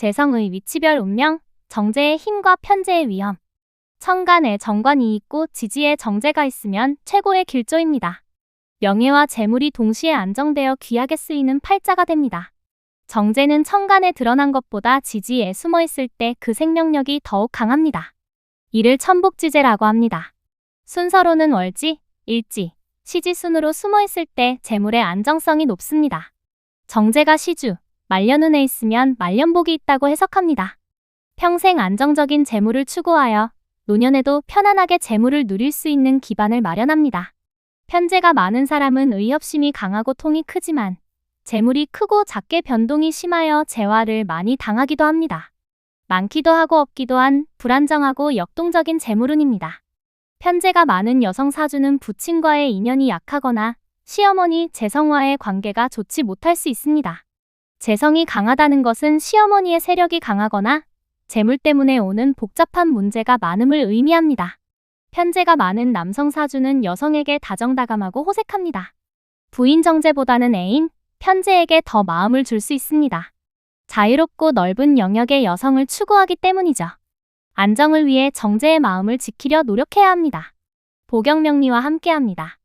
재성의 위치별 운명, 정제의 힘과 편제의 위험. 천간에 정관이 있고 지지에 정제가 있으면 최고의 길조입니다. 명예와 재물이 동시에 안정되어 귀하게 쓰이는 팔자가 됩니다. 정제는 천간에 드러난 것보다 지지에 숨어 있을 때 그 생명력이 더욱 강합니다. 이를 천복지제라고 합니다. 순서로는 월지, 일지, 시지 순으로 숨어 있을 때 재물의 안정성이 높습니다. 정제가 시주, 말년운에 있으면 말년복이 있다고 해석합니다. 평생 안정적인 재물을 추구하여 노년에도 편안하게 재물을 누릴 수 있는 기반을 마련합니다. 편제가 많은 사람은 의협심이 강하고 통이 크지만 재물이 크고 작게 변동이 심하여 재화를 많이 당하기도 합니다. 많기도 하고 없기도 한 불안정하고 역동적인 재물운입니다. 편제가 많은 여성 사주는 부친과의 인연이 약하거나 시어머니 재성과의 관계가 좋지 못할 수 있습니다. 재성이 강하다는 것은 시어머니의 세력이 강하거나 재물 때문에 오는 복잡한 문제가 많음을 의미합니다. 편제가 많은 남성 사주는 여성에게 다정다감하고 호색합니다. 부인 정제보다는 애인, 편제에게 더 마음을 줄 수 있습니다. 자유롭고 넓은 영역의 여성을 추구하기 때문이죠. 안정을 위해 정제의 마음을 지키려 노력해야 합니다. 보경명리와 함께합니다.